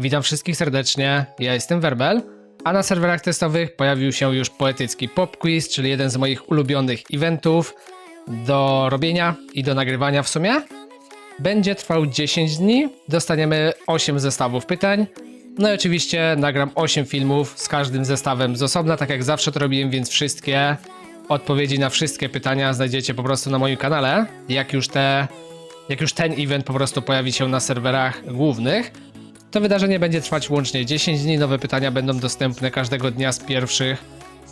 Witam wszystkich serdecznie, ja jestem Werbel, a na serwerach testowych pojawił się już poetycki pop quiz, czyli jeden z moich ulubionych eventów do robienia i do nagrywania w sumie. Będzie trwał 10 dni, dostaniemy 8 zestawów pytań. No i oczywiście nagram 8 filmów z każdym zestawem z osobna, tak jak zawsze to robiłem, więc wszystkie odpowiedzi na wszystkie pytania znajdziecie po prostu na moim kanale. Jak już te, jak już ten event po prostu pojawi się na serwerach głównych. To wydarzenie będzie trwać łącznie 10 dni. Nowe pytania będą dostępne każdego dnia z pierwszych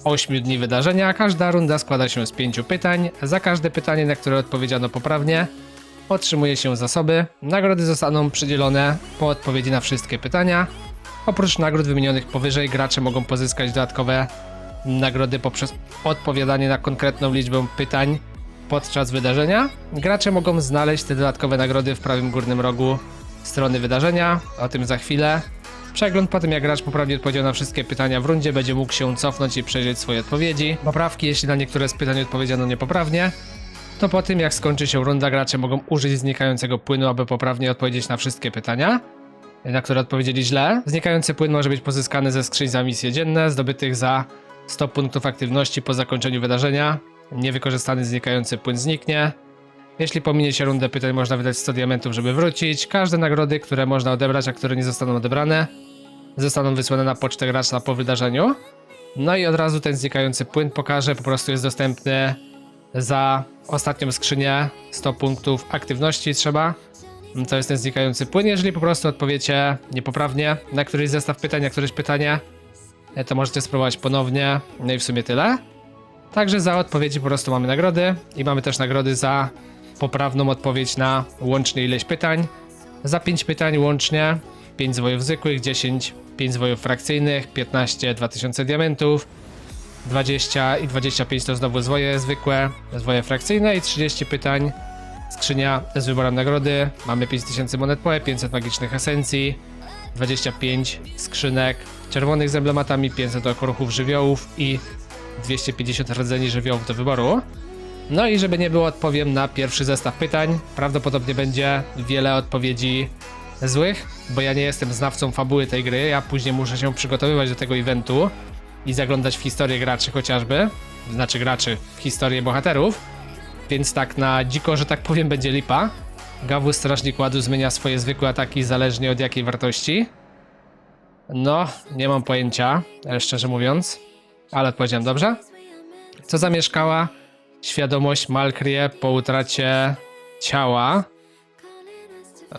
8 dni wydarzenia. Każda runda składa się z 5 pytań. Za każde pytanie, na które odpowiedziano poprawnie, otrzymuje się zasoby. Nagrody zostaną przydzielone po odpowiedzi na wszystkie pytania. Oprócz nagród wymienionych powyżej, gracze mogą pozyskać dodatkowe nagrody poprzez odpowiadanie na konkretną liczbę pytań podczas wydarzenia. Gracze mogą znaleźć te dodatkowe nagrody w prawym górnym rogu strony wydarzenia, o tym za chwilę. Przegląd po tym, jak gracz poprawnie odpowiedział na wszystkie pytania w rundzie, będzie mógł się cofnąć i przejrzeć swoje odpowiedzi. Poprawki, jeśli na niektóre z pytań odpowiedziano niepoprawnie, to po tym, jak skończy się runda, gracze mogą użyć znikającego płynu, aby poprawnie odpowiedzieć na wszystkie pytania, na które odpowiedzieli źle. Znikający płyn może być pozyskany ze skrzyń za misje dzienne, zdobytych za 100 punktów aktywności po zakończeniu wydarzenia. Niewykorzystany znikający płyn zniknie. Jeśli pominie się rundę pytań, można wydać 100 diamentów, żeby wrócić. Każde nagrody, które można odebrać, a które nie zostaną odebrane, zostaną wysłane na pocztę gracza po wydarzeniu. No i od razu ten znikający płyn pokaże, po prostu jest dostępny za ostatnią skrzynię 100 punktów aktywności trzeba. To jest ten znikający płyn. Jeżeli po prostu odpowiecie niepoprawnie na któryś zestaw pytań, na któreś pytanie, to możecie spróbować ponownie. No i w sumie tyle. Także za odpowiedzi po prostu mamy nagrody i mamy też nagrody za poprawną odpowiedź na łącznie ileś pytań. Za 5 pytań łącznie 5 zwojów zwykłych, 10 5 zwojów frakcyjnych, 15 2000 diamentów, 20 i 25 to znowu zwoje zwykłe, zwoje frakcyjne i 30 pytań. Skrzynia z wyborem nagrody. Mamy 5000 monet PoE, 500 magicznych esencji, 25 skrzynek czerwonych z emblematami, 500 okruchów żywiołów i 250 rdzeni żywiołów do wyboru. No i żeby nie było, odpowiem na pierwszy zestaw pytań. Prawdopodobnie będzie wiele odpowiedzi złych, bo ja nie jestem znawcą fabuły tej gry. Ja później muszę się przygotowywać do tego eventu i zaglądać w historię graczy chociażby. Znaczy graczy, w historię bohaterów. Więc tak na dziko, że tak powiem, będzie lipa. Gawus Strażnik Ładu zmienia swoje zwykłe ataki zależnie od jakiej wartości. No, nie mam pojęcia, szczerze mówiąc. Ale odpowiedziałem dobrze. Co zamieszkała świadomość Malkrie po utracie ciała?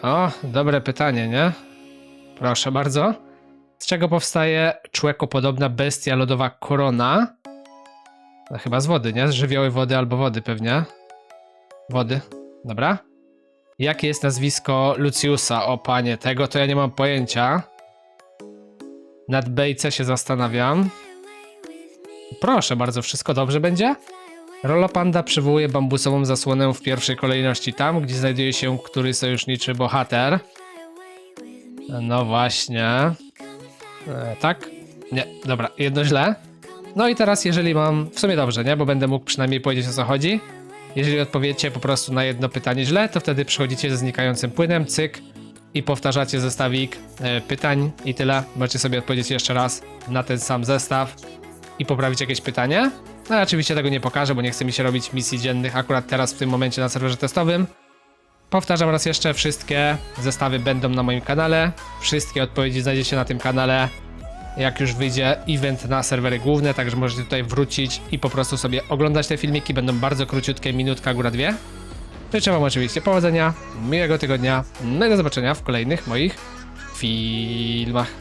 O, dobre pytanie, nie? Proszę bardzo. Z czego powstaje człekopodobna bestia lodowa korona? No chyba z wody, nie? Z żywioły wody albo wody pewnie. Wody. Dobra. Jakie jest nazwisko Luciusa? O panie, tego to ja nie mam pojęcia. Nad Bejce się zastanawiam. Proszę bardzo, wszystko dobrze będzie? Rola Panda przywołuje bambusową zasłonę w pierwszej kolejności tam, gdzie znajduje się który sojuszniczy bohater. No właśnie. E, tak? Nie, dobra, jedno źle. No i teraz, jeżeli mam. W sumie dobrze, nie? Bo będę mógł przynajmniej powiedzieć o co chodzi. Jeżeli odpowiecie po prostu na jedno pytanie źle, to wtedy przychodzicie ze znikającym płynem, cyk i powtarzacie zestawik e, pytań i tyle. Możecie sobie odpowiedzieć jeszcze raz na ten sam zestaw i poprawić jakieś pytanie. No oczywiście tego nie pokażę, bo nie chce mi się robić misji dziennych akurat teraz w tym momencie na serwerze testowym. Powtarzam raz jeszcze, wszystkie zestawy będą na moim kanale. Wszystkie odpowiedzi znajdziecie na tym kanale, jak już wyjdzie event na serwery główne, także możecie tutaj wrócić i po prostu sobie oglądać te filmiki. Będą bardzo króciutkie, minutka, góra dwie. Życzę wam oczywiście powodzenia, miłego tygodnia, no i do zobaczenia w kolejnych moich filmach.